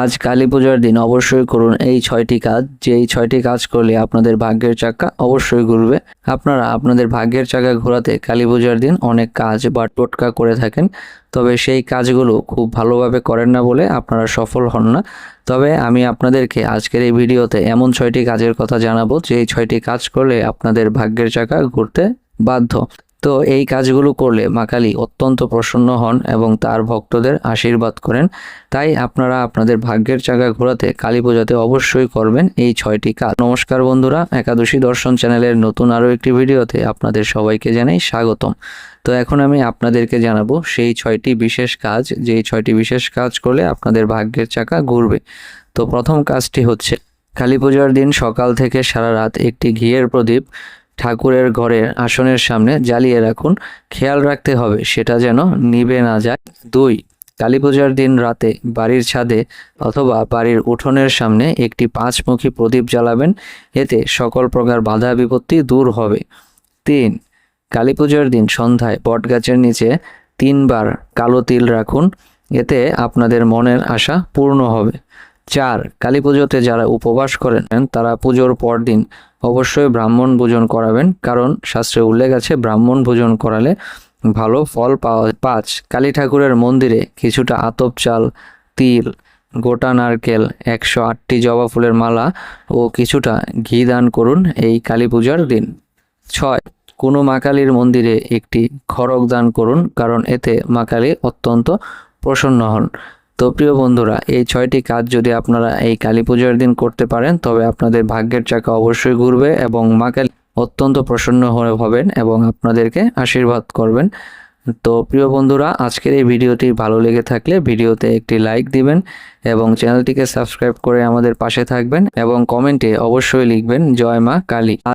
আজ কালী পূজার দিন, অবশ্যই করুন এই ছয়টি কাজ। যে এই ছয়টি কাজ করলে আপনাদের ভাগ্যের চাকা অবশ্যই ঘুরবে। আপনারা আপনাদের ভাগ্যের চাকা ঘোরাতে কালী পূজার দিন অনেক কাজ বা টোটকা করে থাকেন। তবে সেই কাজগুলো খুব ভালোভাবে করেন না বলে আপনারা সফল হন না। তবে আমি আপনাদেরকে আজকের এই ভিডিওতে এমন ছয়টি কাজের কথা জানাব যে এই ছয়টি কাজ করলে আপনাদের ভাগ্যের চাকা ঘুরতে বাধ্য। তো এই কাজগুলো করলে মা কালী অত্যন্ত প্রসন্ন হন এবং তার ভক্তদের আশীর্বাদ করেন। তাই আপনারা আপনাদের ভাগ্যের চাকা ঘোরাতে কালী পূজাতে অবশ্যই করবেন এই ছয়টি কাজ। নমস্কার বন্ধুরা, একাদশী দর্শন চ্যানেলের নতুন আরও একটি ভিডিওতে আপনাদের সবাইকে জানাই স্বাগতম। তো এখন আমি আপনাদেরকে জানাব সেই ছয়টি বিশেষ কাজ, যেই ছয়টি বিশেষ কাজ করলে আপনাদের ভাগ্যের চাকা ঘুরবে। তো প্রথম কাজটি হচ্ছে, কালী পূজার দিন সকাল থেকে সারা রাত একটি ঘিয়ের প্রদীপ ঠাকুরের ঘরের আসনের সামনে জ্বালিয়ে রাখুন। খেয়াল রাখতে হবে, সেটা যেন নিবে না যায়। দুই কালী পূজার দিন রাতে বাড়ির ছাদে অথবা বাড়ির উঠোনের সামনে একটি পাঁচমুখী প্রদীপ জ্বালাবেন। এতে সকল প্রকার বাধা বিপত্তি দূর হবে। তিন কালী পূজার দিন সন্ধ্যায় বটগাছের নিচে তিনবার কালো তিল রাখুন। এতে আপনাদের মনের আশা পূর্ণ হবে। চার, কালী পুজোতে যারা উপবাস করেন, তারা পুজোর পরদিন অবশ্যই ব্রাহ্মণ ভোজন করাবেন। কারণ শাস্ত্রে উল্লেখ আছে, ব্রাহ্মণ ভোজন করালে ভালো ফল পাওয়া, পাঁচ, কালী ঠাকুরের মন্দিরে কিছুটা আতপ চাল, তিল, গোটা নারকেল, একশো আটটি জবা ফুলের মালা ও কিছুটা ঘি দান করুন এই কালী পূজার দিন। ছয়, কোনো মা কালীর মন্দিরে একটি খড়গ দান করুন, কারণ এতে মা কালী অত্যন্ত প্রসন্ন হন। তো প্রিয় বন্ধুরা, এই ছয়টি কাজ যদি আপনারা এই কালী পূজার দিন করতে পারেন, তবে আপনাদের ভাগ্যের চাকা অবশ্যই ঘুরবে এবং মা কালী অত্যন্ত প্রসন্ন হয়ে হবেন এবং আপনাদেরকে আশীর্বাদ করবেন। তো প্রিয় বন্ধুরা, আজকের এই ভিডিওটি ভালো লেগে থাকলে ভিডিওতে একটি লাইক দিবেন এবং চ্যানেলটিকে সাবস্ক্রাইব করে আমাদের পাশে থাকবেন এবং কমেন্টে অবশ্যই লিখবেন, জয় মা কালী।